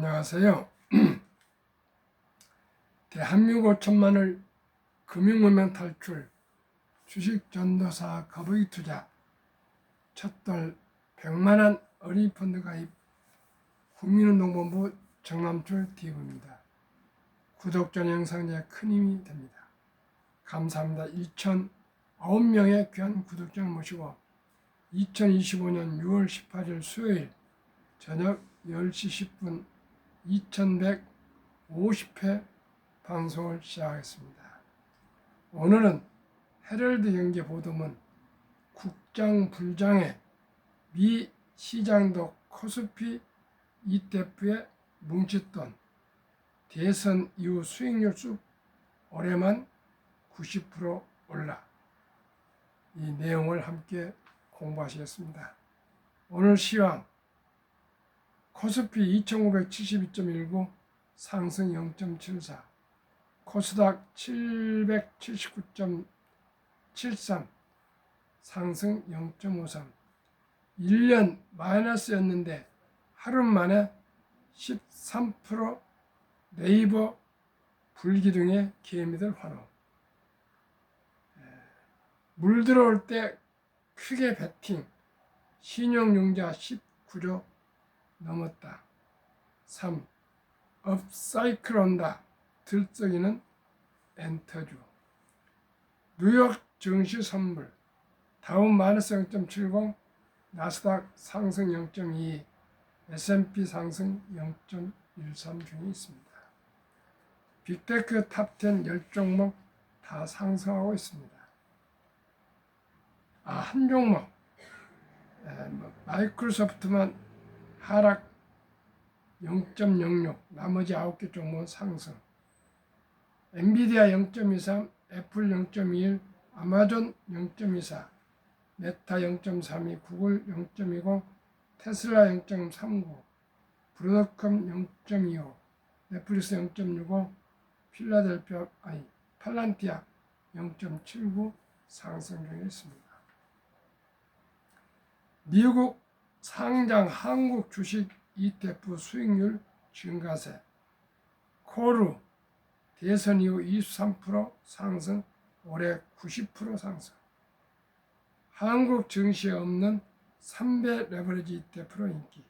안녕하세요. 대한민국 5천만을 금융문명 탈출 주식 전도사 거북이 투자 첫돌 100만원 어린이 펀드 가입 국민운동본부 정남출 TV입니다. 구독 전 영상에 큰 힘이 됩니다. 감사합니다. 2,009명의 귀한 구독자를 모시고 2025년 6월 18일 수요일 저녁 10시 10분 2150회 방송을 시작하겠습니다. 오늘은 헤럴드 경제 보도문 국장 불장의 미 시장도 코스피 ETF의 뭉쳤던 대선 이후 수익률 쑥 올해만 90% 올라 이 내용을 함께 공부하시겠습니다. 오늘 시황 코스피 2572.19 상승 0.74 코스닥 779.73 상승 0.53 1년 마이너스였는데 하루 만에 13% 네이버 불기둥의 개미들 환호. 물 들어올 때 크게 베팅 신용융자 19조 넘었다. 3. 업사이클 온다. 들썩이는 엔터주. 뉴욕 증시 선물. 다운 마이너스 0.70, 나스닥 상승 0.2, S&P 상승 0.13 중에 있습니다. 빅테크 탑10 10종목 다 상승하고 있습니다. 아, 한 종목. 에, 뭐, 마이크로소프트만 하락 0.06, 나머지 9개 종목은 상승. 엔비디아 0.23, 애플 0.21, 아마존 0.24, 메타 0.32, 구글 0.20, 테슬라 0.39, 브로드컴 0.25, 넷플릭스 0.65, 필라델피아 아니 팔란티아 0.79 상승 중에 있습니다. 미국 상장 한국 주식 ETF 수익률 증가세, 코르 대선 이후 23% 상승, 올해 90% 상승. 한국 증시에 없는 3배 레버리지 ETF로 인기.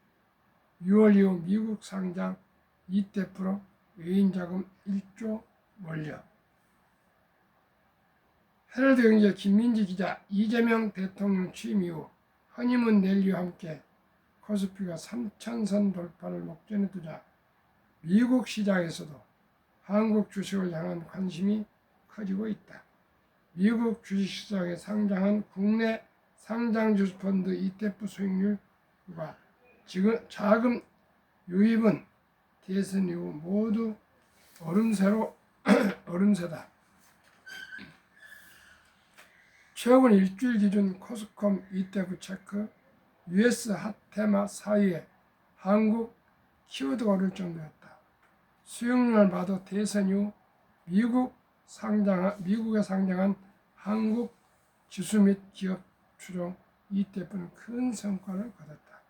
6월 이후 미국 상장 ETF로 외인 자금 1조 몰려. 헤럴드 경제 김민지 기자 이재명 대통령 취임 이후 허니문 랠리와 함께 코스피가 3천선 돌파를 목전에 두자 미국 시장에서도 한국 주식을 향한 관심이 커지고 있다. 미국 주식시장에 상장한 국내 상장 주식펀드 ETF 수익률과 지금 자금 유입은 대선 이후 모두 얼음새로 얼음새다. 최근 일주일 기준 코스콤 ETF 체크 US 핫 테마 4위에 한국 키워드가 오를 정도였다. 수익률을 봐도 대선 이후 미국 상장 미국에 상장한 한국 지수 및 기업 추종 ETF는 큰 성과를 거뒀다.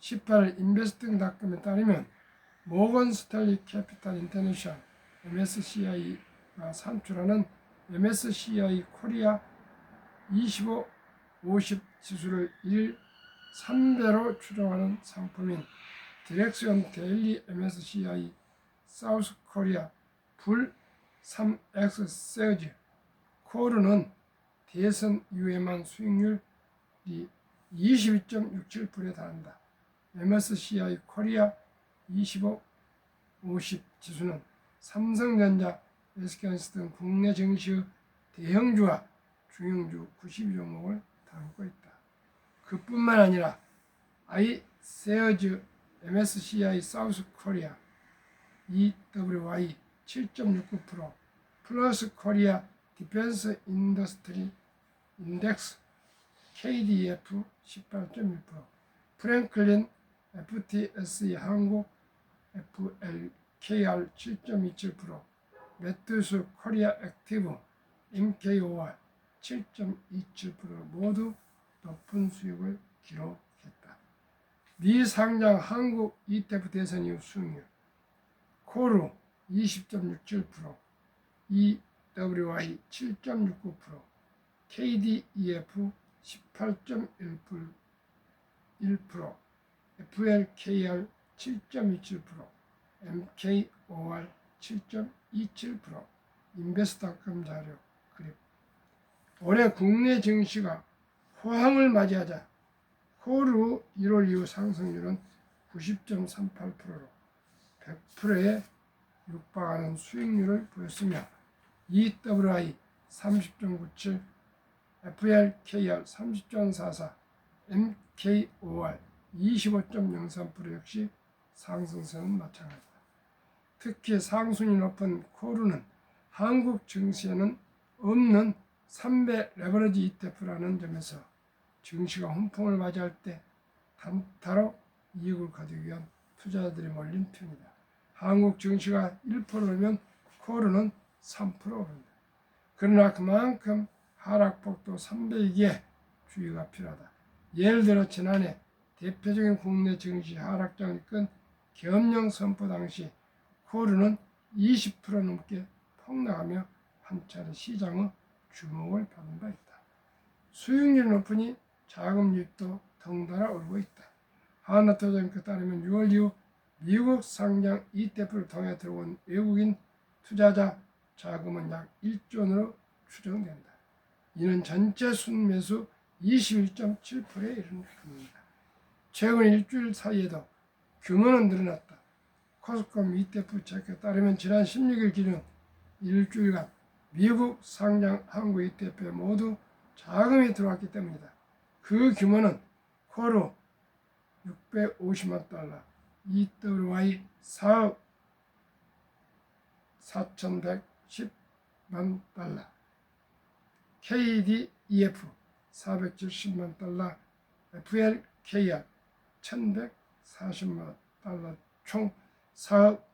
18일 인베스팅닷컴에 따르면 모건 스탈리 캐피탈 인터내셔널 MSCI가 산출하는 MSCI 코리아 25, 50 지수를 1, 3배로 추정하는 상품인 디렉션 데일리 MSCI 사우스 코리아 불 3X 세어즈 코르는 대선 이후에만 수익률이 22.67%에 달한다. MSCI 코리아 25, 50 지수는 삼성전자, SK하이닉스 등 국내 증시의 대형주와 중형주 92종목을 담고 있다. 그뿐만 아니라 I 세어즈 MSCI 사우스 코리아 EWY 7.69% 플러스 코리아 디펜스 인더스트리 인덱스 KDF 18.1% 프랭클린 FTSE 한국 FLKR 7.27% 매트스 코리아 액티브 MKOR 7.27% 모두 높은 수익을 기록했다. 미상장 한국 ETF 대선 이후 수익률 코르 20.67% EWI 7.69% KDEF 18.1%, 1%, FLKR 7.27%, MKOR 7.27%, 인베스트닷컴 자료. 올해 국내 증시가 호황을 맞이하자 코르 1월 이후 상승률은 90.38%로 100%에 육박하는 수익률을 보였으며 EWI 30.97, FLKR 30.44, MKOR 25.03% 역시 상승세는 마찬가지다. 특히 상승이 높은 코르는 한국 증시에는 없는 3배 레버리지 ETF라는 점에서 증시가 훈풍을 맞이할 때 단타로 이익을 거두기 위한 투자자들이 몰린 편이다. 한국 증시가 1%면 코르는 3% 오른다. 그러나 그만큼 하락폭도 3배이기에 주의가 필요하다. 예를 들어 지난해 대표적인 국내 증시 하락장을 끈 겸영 선포 당시 코르는 20% 넘게 폭락하며 한 차례 시장의 주목을 받은 바 있다. 수익률이 높으니 자금 유입도 덩달아 오르고 있다. 하나투자증권에 따르면 6월 이후 미국 상장 ETF를 통해 들어온 외국인 투자자 자금은 약 1조 원으로 추정된다. 이는 전체 순매수 21.7%에 이르는 겁니다. 최근 일주일 사이에도 규모는 늘어났다. 코스콤 ETF 체크에 따르면 지난 16일 기준 일주일간 미국 상장 한국 ETF에 모두 자금이 들어왔기 때문이다. 그 규모는 코르 650만 달러, EWY 4억 4,110만 달러, KDEF 470만 달러, FLKR 1,140만 달러, 총 4억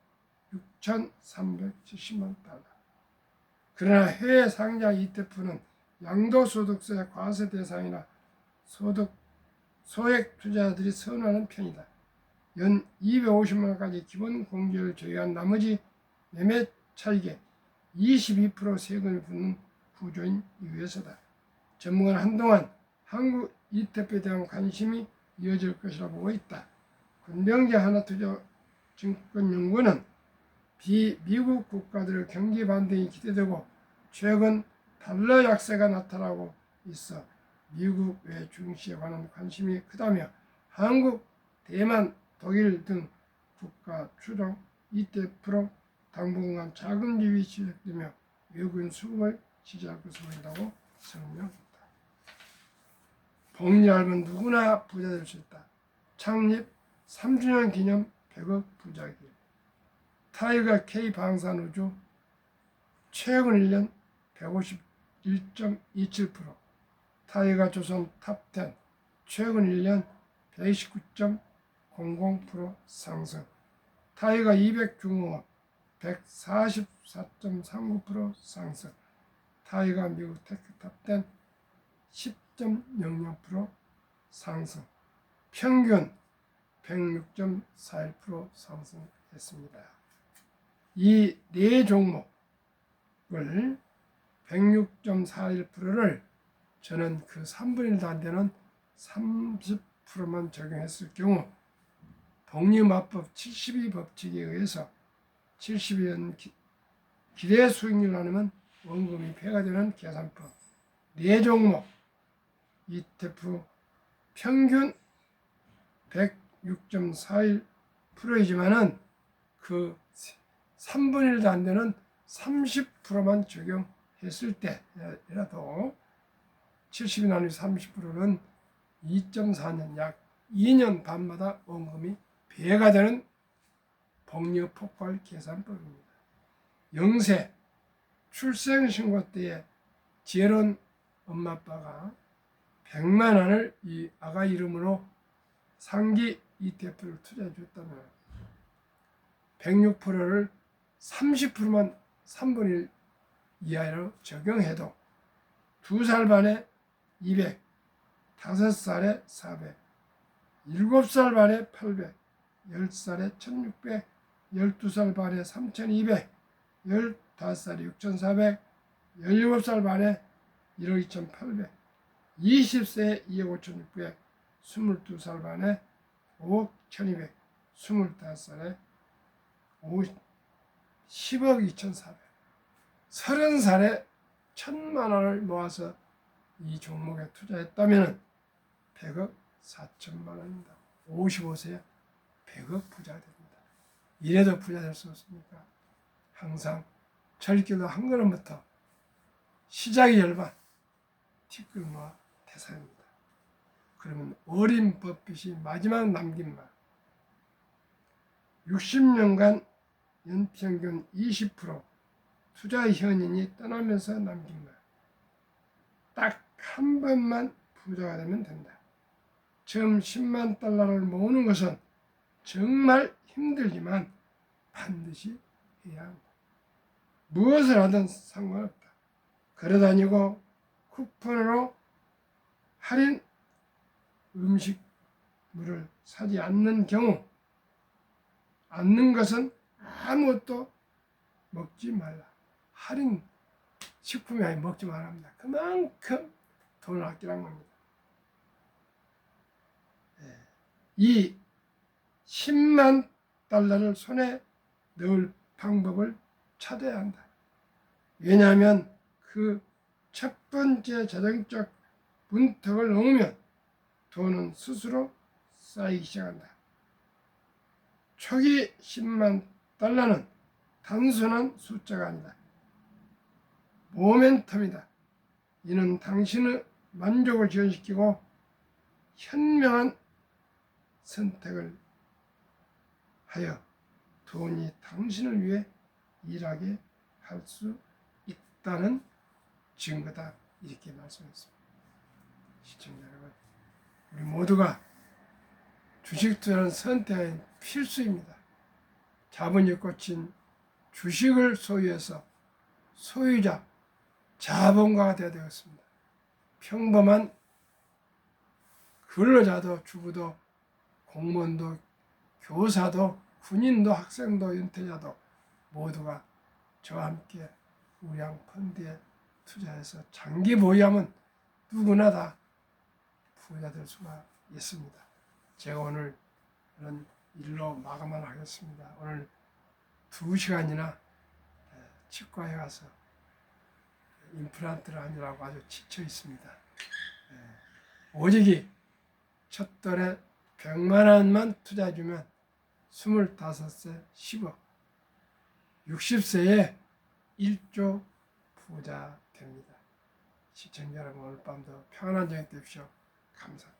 6,370만 달러. 그러나 해외 상장 ETF는 양도소득세 과세 대상이나 소득 소액 투자자들이 선호하는 편이다. 연 250만 원까지 기본 공제를 제외한 나머지 매매 차익에 22% 세금을 붙는 구조인 이유에서다. 전문가는 한동안 한국 ETF에 대한 관심이 이어질 것이라 보고 있다. 권병재 하나투자 증권연구는 비 미국 국가들의 경기 반등이 기대되고 최근 달러 약세가 나타나고 있어 미국 외 증시에 관한 관심이 크다며 한국, 대만, 독일 등 국가 추정 ETF로 당분간 자금 유입이 시작되며 외국인 수급을 지지할 것으로 보인다고 설명했다. 복리알은 누구나 부자 될 수 있다. 창립 3주년 기념 100억 부자기 타이거 K 방산우주 최근 1년 151.27% 타이거 조선 탑10 최근 1년 129.00% 상승 타이거 200 중공업 144.39% 상승 타이거 미국 테크 탑10 10.00% 상승 평균 106.41% 상승했습니다. 이 네 종목을 106.41%를 저는 그 3분의 1도 안 되는 30%만 적용했을 경우 독립마법 72법칙에 의해서 72년 기, 기대 수익률 나누면 원금이 배가 되는 계산법. 네 종목. ETF 평균 106.41%이지만은 그 3분의 1도 안 되는 30%만 적용했을 때라도 70이 나누 30%는 2.4년 약 2년 반마다 원금이 배가 되는 복리 폭발 계산법입니다. 영세 출생신고 때에 지혜로운 엄마 아빠가 100만 원을 이 아가 이름으로 상기 ETF를 투자해 줬다면 106%를 30%만 3분의 1 이하로 적용해도 두살 반에 200, 다섯 살에 400, 7살 반에 800, 10살에 1600, 12살 반에 3200, 15살에 6400, 17살 반에 1억 2800, 20세에 2억 5600, 22살 반에 5억 1200, 25살에 10억 2400, 30살에 천만 원을 모아서 이 종목에 투자했다면 100억 4천만 원입니다. 55세에 100억 부자가 됩니다. 이래도 부자 될 수 없습니까? 항상 절기도 한 걸음부터 시작이 열반 티끌모아 태산입니다. 그러면 어린 법빛이 마지막 남긴 말 60년간 연평균 20% 투자 현인이 떠나면서 남긴 말. 딱한 번만 부자가 되면 된다. 처음 10만 달러를 모으는 것은 정말 힘들지만 반드시 해야 한다. 무엇을 하든 상관없다. 걸어다니고 쿠폰으로 할인 음식물을 사지 않는 경우 않는 것은 아무것도 먹지 말라. 할인 식품이 아니 먹지 말랍니다. 그만큼 돈을 아끼라는 겁니다. 예. 이 10만 달러를 손에 넣을 방법을 찾아야 한다. 왜냐하면 그 첫 번째 자동적 문턱을 넘으면 돈은 스스로 쌓이기 시작한다. 초기 10만 달러는 단순한 숫자가 아니다. 모멘텀이다. 이는 당신의 만족을 지연시키고 현명한 선택을 하여 돈이 당신을 위해 일하게 할 수 있다는 증거다. 이렇게 말씀했습니다. 시청자 여러분, 우리 모두가 주식 투자는 선택의 필수입니다. 자본이 꽂힌 주식을 소유해서 소유자, 자본가가 되어야 되겠습니다. 평범한 근로자도 주부도 공무원도 교사도 군인도 학생도 은퇴자도 모두가 저와 함께 우량 펀드에 투자해서 장기 보유하면 누구나 다 부자 될 수가 있습니다. 제가 오늘 이런 일로 마감을 하겠습니다. 오늘 두 시간이나 치과에 가서 임플란트를 하느라고 아주 지쳐 있습니다. 오직이 첫 달에 100만 원만 투자해주면 25세 10억, 60세에 1조 부자 됩니다. 시청자 여러분 오늘 밤도 평안한 저녁 되십시오. 감사합니다.